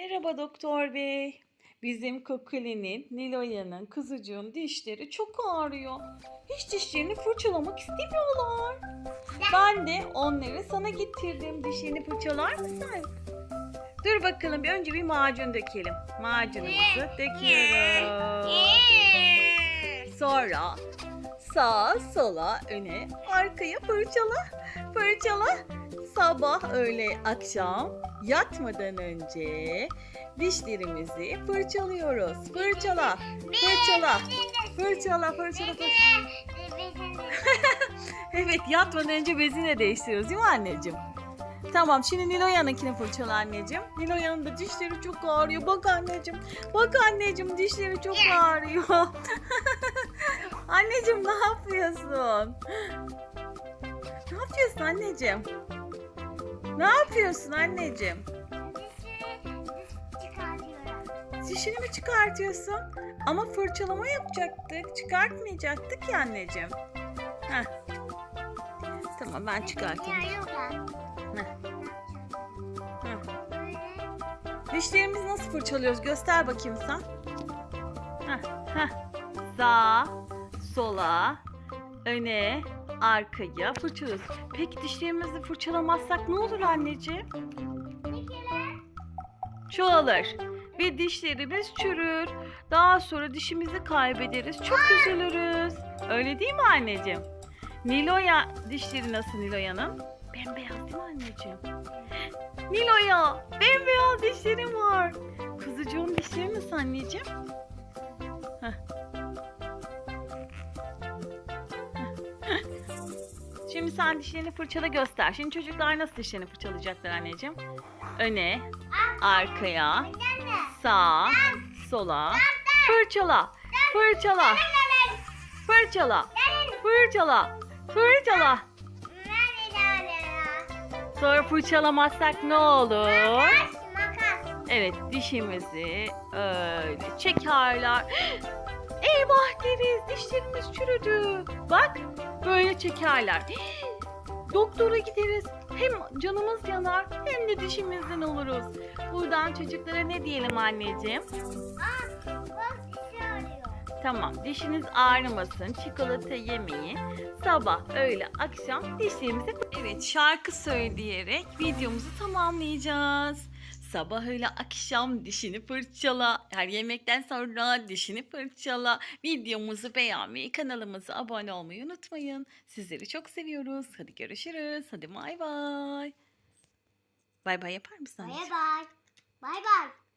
Merhaba doktor bey. Bizim Kokuli'nin, Niloya'nın, kuzucuğun dişleri çok ağrıyor. Hiç dişlerini fırçalamak istemiyorlar. Ben de onları sana getirdim. Dişlerini fırçalar mısın? Dur bakalım bir önce bir macun dökelim. Macunumuzu döküyoruz. Sonra sağa sola öne arkaya fırçala. Fırçala. Sabah öğle akşam yatmadan önce dişlerimizi fırçalıyoruz. Fırçala. Fırçala. Fırçala fırçala fırçala. Evet yatmadan önce bezini değiştiriyoruz değil mi anneciğim? Tamam şimdi Niloya'nınkini fırçala anneciğim. Niloya'nın da dişleri çok ağrıyor. Bak anneciğim. Bak anneciğim dişleri çok ağrıyor. anneciğim ne yapıyorsun? Ne yapıyorsun anneciğim? Ne yapıyorsun anneciğim? Dişini mi çıkartıyorsun? Ama fırçalama yapacaktık. Çıkartmayacaktık ya anneciğim. Heh. Tamam ben çıkartayım. Dişlerimizi nasıl fırçalıyoruz? Göster bakayım sen. Heh, heh. Sağa, sola, öne, arkaya fırçalıyoruz. Peki dişlerimizi fırçalamazsak ne olur anneciğim? Çoğalır ve dişlerimiz çürür. Daha sonra dişimizi kaybederiz. Çok üzülürüz. Öyle değil mi anneciğim? Niloya dişleri nasıl Niloya'nın? Bembeyaz değil mi anneciğim? Niloya bembeyaz dişlerim var. Kuzucuğun dişleri nasıl anneciğim? Şimdi sen dişlerini fırçala göster. Şimdi çocuklar nasıl dişlerini fırçalayacaklar anneciğim? Öne, arkaya, sağa, sola, fırçala, fırçala, fırçala, fırçala, fırçala. Sonra fırçalamazsak ne olur? Evet dişimizi öyle çekerler. Eyvah deriz dişlerimiz çürüdü. Bak böyle çekerler. Doktora gideriz. Hem canımız yanar hem de dişimizden oluruz. Buradan çocuklara ne diyelim anneciğim? Tamam dişiniz ağrımasın, çikolata yemeyin. Sabah, öğle, akşam dişlerimize... Evet şarkı söyleyerek videomuzu tamamlayacağız. Sabah öğle akşam dişini fırçala. Her yemekten sonra dişini fırçala. Videomuzu beğenmeyi, kanalımıza abone olmayı unutmayın. Sizleri çok seviyoruz. Hadi görüşürüz. Hadi bay bay. Bay bay yapar mısın? Bye bye. Bye bye.